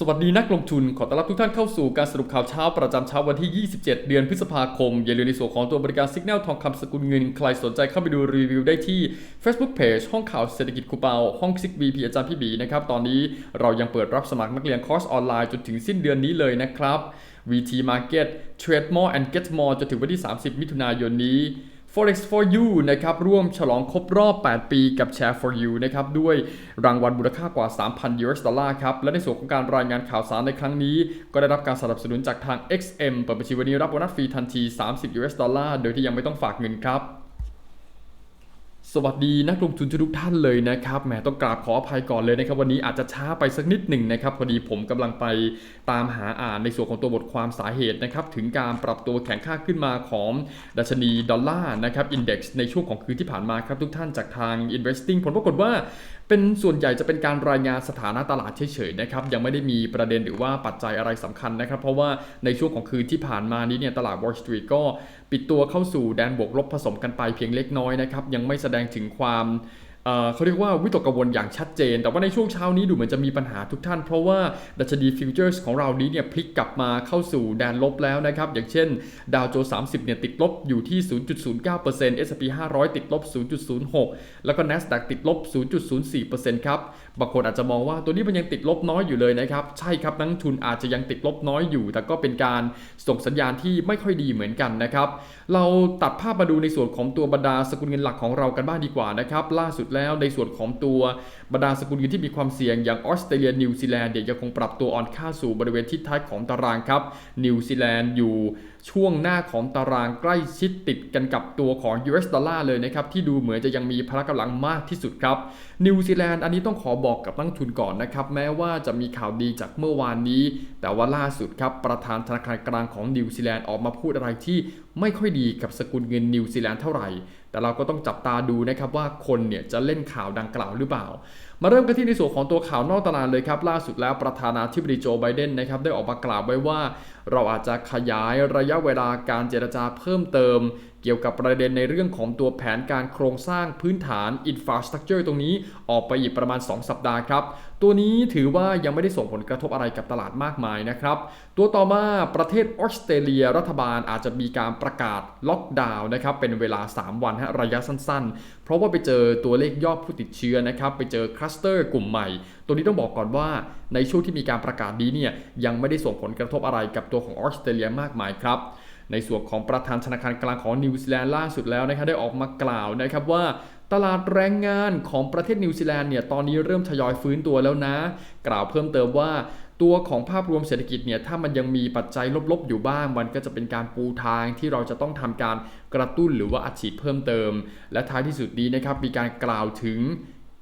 สวัสดีนักลงทุนขอต้อนรับทุกท่านเข้าสู่การสรุปข่าวเช้าประจำเช้าวันที่ 27 เดือนพฤษภาคม อย่าลืมในส่วนของตัวบริการสัญญาณทองคำสกุลเงิน ใครสนใจเข้าไปดูรีวิวได้ที่ Facebook Page ห้องข่าวเศรษฐกิจคูเปาห้องซิกบีพีอาจารย์พี่บีนะครับ ตอนนี้เรายังเปิดรับสมัครนักเรียนคอร์สออนไลน์จนถึงสิ้นเดือนนี้เลยนะครับ VT Market Trade More and Get More จนถึงวันที่ 30 มิถุนายนนี้ Forex for You นะครับ ร่วมฉลองครบรอบ 8 ปีกับ Share for You นะครับ ด้วยรางวัลมูลค่ากว่า 3,000 US ดอลลาร์ครับ และในส่วนของการรายงานข่าวสารในครั้งนี้ ก็ได้รับการสนับสนุนจากทาง XM เปิดบัญชีวันนี้รับโบนัสฟรีทันที 30 US ดอลลาร์ โดยที่ยังไม่ต้องฝากเงินครับ สวัสดีนักลงทุนทุกท่านเลยนะครับแหมต้องกราบขออภัยก่อนเลยนะครับ วันนี้อาจจะช้าไปสักนิดหนึ่งนะครับ พอดีผมกำลังไปตามหาอ่านในส่วนของตัวบทความสาเหตุนะครับ ถึงการปรับตัวแข็งค่าขึ้นมาของดัชนีดอลลาร์นะครับอินเด็กซ์ในช่วงของคืนที่ผ่านมาครับทุกท่านจากทาง Investing ผลปรากฏว่าเป็นส่วนใหญ่จะเป็นการรายงานสถานะตลาดเฉยๆนะครับยังไม่ได้มีประเด็นหรือว่าปัจจัยอะไรสำคัญนะครับ เพราะว่าในช่วงของคืนที่ผ่านมานี้เนี่ยตลาด Wall Street ก็ปิดตัวเข้าสู่แดนบวกลบผสมกันไปเพียงเล็กน้อยนะครับยังไม่แสดงถึงความ เขาเรียกว่าวิตกกังวลอย่างชัดเจน แต่ว่าในช่วงเช้านี้ดูเหมือนจะมีปัญหาทุกท่าน เพราะว่าดัชนีฟิวเจอร์สของเรานี้เนี่ยพลิกกลับมาเข้าสู่แดนลบแล้วนะครับ อย่างเช่น ดาวโจนส์30 เนี่ยติดลบอยู่ที่ 0.09% S&P 500 ติดลบ 0.06 แล้วก็ NASDAQ ติดลบ 0.04%ครับ บางคนอาจจะมองว่าตัวนี้มันยังติดลบน้อยอยู่เลยนะครับ ใช่ครับนักทุนอาจจะยังติดลบน้อยอยู่ แต่ก็เป็นการส่งสัญญาณที่ไม่ค่อยดีเหมือนกันนะครับ เราตัดภาพมาดูในส่วนของตัวบรรดาสกุลเงินหลักของเรากันบ้างดีกว่านะครับ ล่าสุดแล้วในส่วนของตัวบรรดาสกุลเงินที่มีความเสี่ยงอย่างออสเตรเลียนิวซีแลนด์เนี่ยยังคงปรับตัวอ่อนค่าสู่บริเวณทิศท้ายของตารางครับนิวซีแลนด์อยู่ ช่วงหน้าของตารางใกล้ชิดติดกันกับตัวของ US ดอลลาร์เลยนะครับ ที่ดูเหมือนจะยังมีพละกำลังมากที่สุดครับ นิวซีแลนด์อันนี้ต้องขอบอกกับนักทุนก่อนนะครับ แม้ว่าจะมีข่าวดีจากเมื่อวานนี้ แต่ว่าล่าสุดครับ ประธานธนาคารกลางของนิวซีแลนด์ออกมาพูดอะไรที่ไม่ค่อยดีกับสกุลเงินนิวซีแลนด์เท่าไหร่ แต่เราก็ต้องจับตาดูนะครับว่าคนเนี่ยจะเล่นข่าวดังกล่าวหรือเปล่ามาเริ่มกันที่ในส่วนของตัวข่าวนอกตลาดเลยครับล่าสุดแล้วประธานาธิบดีโจไบเดนนะครับได้ออกมากล่าวไว้ว่า เราอาจจะขยายระยะเวลาการเจรจาเพิ่มเติม กี่ยวกับประเด็นในเรื่องของตัวแผนการโครงสร้างพื้นฐาน infrastructure ตรงนี้ออกไปอีกประมาณ 2 สัปดาห์ครับ ตัวนี้ถือว่ายังไม่ได้ส่งผลกระทบอะไรกับตลาดมากมายนะครับ ตัวต่อมาประเทศออสเตรเลียรัฐบาลอาจจะมีการประกาศล็อกดาวน์นะครับเป็นเวลา 3 วันฮะระยะสั้นๆ เพราะว่าไปเจอตัวเลขยอดผู้ติดเชื้อนะครับไปเจอคลัสเตอร์กลุ่มใหม่ ตัวนี้ต้องบอกก่อนว่าในช่วงที่มีการประกาศนี้เนี่ยยังไม่ได้ส่งผลกระทบอะไรกับตัวของออสเตรเลียมากมายครับ ในส่วนของประธานธนาคารกลางของนิวซีแลนด์ล่าสุดแล้วนะครับได้ออกมากล่าวนะครับว่าตลาดแรงงานของประเทศนิวซีแลนด์เนี่ยตอนนี้เริ่มทยอยฟื้นตัวแล้วนะ กล่าวเพิ่มเติมว่าตัวของภาพรวมเศรษฐกิจเนี่ยถ้ามันยังมีปัจจัยลบๆอยู่บ้าง มันก็จะเป็นการปูทางที่เราจะต้องทำการกระตุ้นหรือว่าอัดฉีดเพิ่มเติม และท้ายที่สุดนี้นะครับมีการกล่าวถึง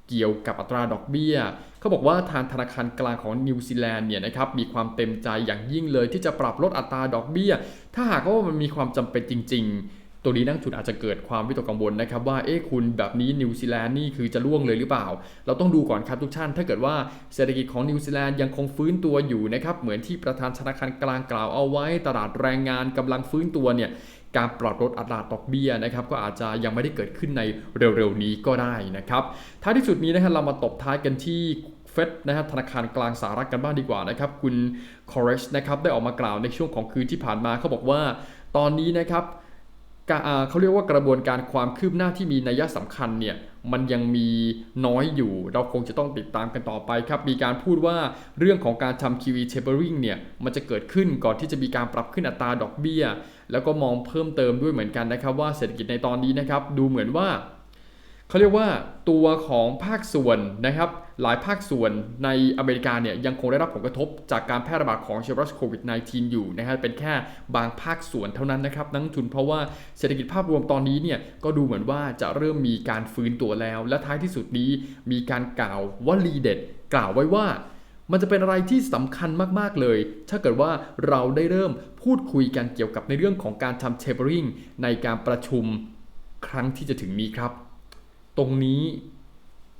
เกี่ยวกับอัตราดอกเบี้ย เขาบอกว่าทางธนาคารกลางของนิวซีแลนด์เนี่ยนะครับมีความเต็มใจอย่างยิ่งเลยที่จะปรับลดอัตราดอกเบี้ย ถ้าหากว่ามันมีความจำเป็นจริง ๆ ตัวนี้นักทุนอาจจะเกิดความวิตกกังวลนะครับว่าเอ๊ะคุณแบบนี้นิวซีแลนด์นี่คือจะล่วงเลยหรือเปล่า เราต้องดูก่อนครับทุกท่าน ถ้าเกิดว่าเศรษฐกิจของนิวซีแลนด์ยังคงฟื้นตัวอยู่นะครับเหมือนที่ประธานธนาคารกลางกล่าวเอาไว้ ตลาดแรงงานกำลังฟื้นตัวเนี่ยการปรับลดอัตราดอกเบี้ยนะครับก็อาจจะยังไม่ได้เกิดขึ้นในเร็วๆนี้ก็ได้นะครับท้ายที่สุดนี้นะครับเรามาตบท้ายกันที่เฟดนะครับธนาคารกลางสหรัฐกันบ้างดีกว่านะครับ คุณคอร์เรชนะครับได้ออกมากล่าวในช่วงของคืนที่ผ่านมาเขาบอกว่า ตอนนี้นะครับ เขาเรียกว่ากระบวนการความคืบหน้าที่มีนัยสำคัญเนี่ยมันยังมีน้อยอยู่ เราคงจะต้องติดตามกันต่อไปครับ มีการพูดว่าเรื่องของการทำ QE tapering เนี่ยมันจะเกิดขึ้นก่อนที่จะมีการปรับขึ้นอัตราดอกเบี้ย แล้วก็มองเพิ่มเติมด้วยเหมือนกันนะครับ ว่าเศรษฐกิจในตอนนี้นะครับ ดูเหมือนว่า เขาเรียกว่าตัวของภาคส่วนนะครับ หลายภาคส่วนในอเมริกาเนี่ยยังคงได้รับผลกระทบจากการแพร่ระบาดของเชื้อไวรัสโควิด -19 อยู่นะครับเป็นแค่บางภาคส่วนเท่านั้นนะครับนักลงทุนเพราะว่าเศรษฐกิจภาพรวมตอนนี้เนี่ยก็ดูเหมือนว่าจะเริ่มมีการฟื้นตัวแล้ว และท้ายที่สุดนี้มีการกล่าวว่าลีเด็ดกล่าวไว้ว่ามันจะเป็นอะไรที่สำคัญมาก ๆ เลย ถ้าเกิดว่าเราได้เริ่มพูดคุยกันเกี่ยวกับในเรื่องของการทำ tapering ในการประชุมครั้งที่จะถึงนี้ครับ ตรงนี้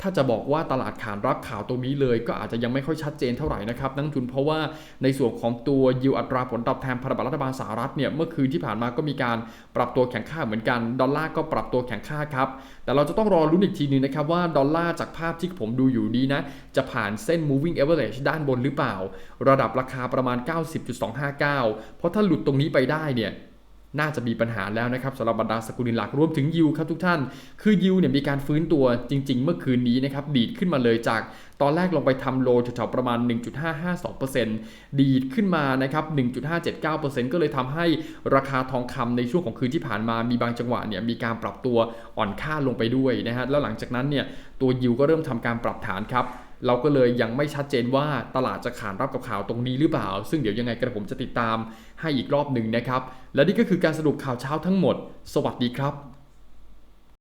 ถ้าจะบอกว่าตลาดขานรับข่าวตรงนี้เลยก็อาจจะยังไม่ค่อยชัดเจนเท่าไหร่นะครับนักลงทุนเพราะว่าในส่วนของตัวยิวอัตราผลตอบแทนพันธบัตรรัฐบาลสหรัฐเนี่ยเมื่อคืนที่ผ่านมาก็มีการปรับตัวแข็งค่าเหมือนกัน ดอลลาร์ก็ปรับตัวแข็งค่าครับ แต่เราจะต้องรอรุ้นอีกทีนึงนะครับว่าดอลลาร์จากภาพที่ผมดูอยู่นี้นะ จะผ่านเส้น moving average ด้านบนหรือเปล่า ระดับราคาประมาณ 90.259 เพราะถ้าหลุดตรงนี้ไปได้เนี่ย น่าจะมีปัญหาแล้วนะครับสำหรับบรรดาสกุลินหลักรวมถึงยิวครับทุกท่าน คือยิวเนี่ยมีการฟื้นตัวจริง ๆ เมื่อคืนนี้นะครับดีดขึ้นมาเลยจากตอนแรกลงไปทำโลแถวๆประมาณ 1.552%ดีดขึ้นมานะครับ 1.579%ก็เลยทำให้ราคาทองคำในช่วงของคืนที่ผ่านมามีบางจังหวะเนี่ยมีการปรับตัวอ่อนค่าลงไปด้วยนะฮะแล้วหลังจากนั้นเนี่ยตัวยิวก็เริ่มทำการปรับฐานครับ เราก็เลยยังไม่ชัดเจนว่าตลาดจะขานรับกับข่าวตรงนี้หรือเปล่า ซึ่งเดี๋ยวยังไงกระผมจะติดตามให้อีกรอบหนึ่งนะครับ และนี่ก็คือการสรุปข่าวเช้าทั้งหมด สวัสดีครับ